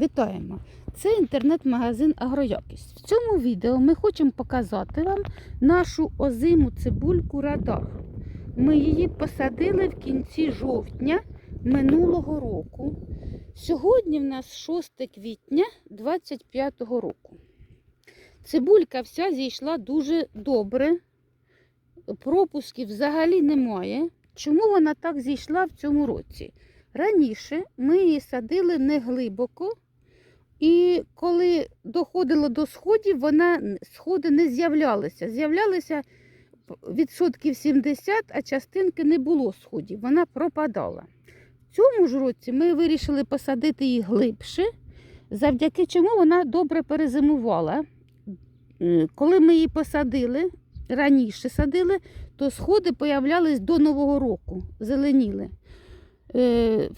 Вітаємо! Це інтернет-магазин Агроякість. В цьому відео ми хочемо показати вам нашу озиму цибульку радар. Ми її посадили в кінці жовтня минулого року. Сьогодні в нас 6 квітня 2025 року. Цибулька вся зійшла дуже добре. Пропусків взагалі немає. Чому вона так зійшла в цьому році? Раніше ми її садили не глибоко, і коли доходило до сходів, вона сходи не з'являлися. З'являлися відсотків 70, а частинки не було сходів, вона пропадала. В цьому ж році ми вирішили посадити її глибше, завдяки чому вона добре перезимувала. Коли ми її посадили, раніше садили, то сходи появлялись до Нового року, зеленіли. Е,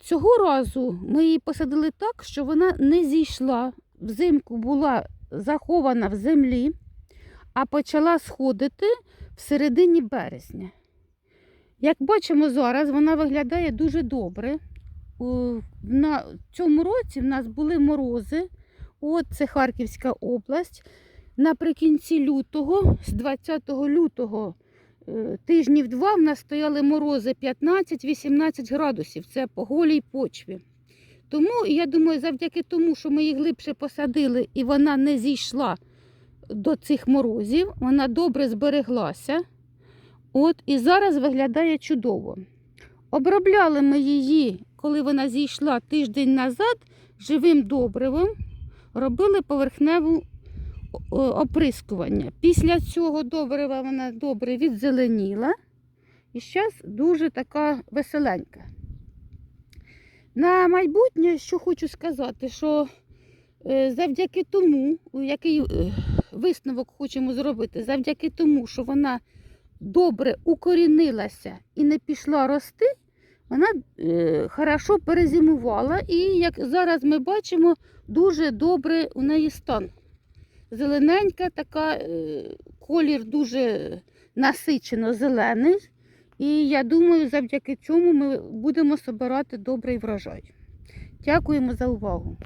цього, разу ми її посадили так, що вона не зійшла. Взимку була захована в землі, а почала сходити в середині березня. Як бачимо зараз, вона виглядає дуже добре. На цьому році в нас були морози. От це Харківська область. Наприкінці лютого, з 20 лютого Тижнів два в нас стояли морози 15-18 градусів. Це по голій почві. Тому я думаю, завдяки тому, що ми її глибше посадили і вона не зійшла до цих морозів, вона добре збереглася. От, і зараз виглядає чудово. Обробляли ми її, коли вона зійшла тиждень назад, живим добривом, робили поверхневу оприскування. Після цього добрива вона добре відзеленіла і зараз дуже така веселенька. На майбутнє, що хочу сказати, що е, завдяки тому, який е, висновок хочемо зробити, завдяки тому, що вона добре укорінилася і не пішла рости, вона е, хорошо перезимувала і, як зараз ми бачимо, дуже добре у неї стан зелененька, така е, колір дуже насичено зелений. І я думаю, завдяки цьому ми будемо збирати добрий врожай. Дякуємо за увагу.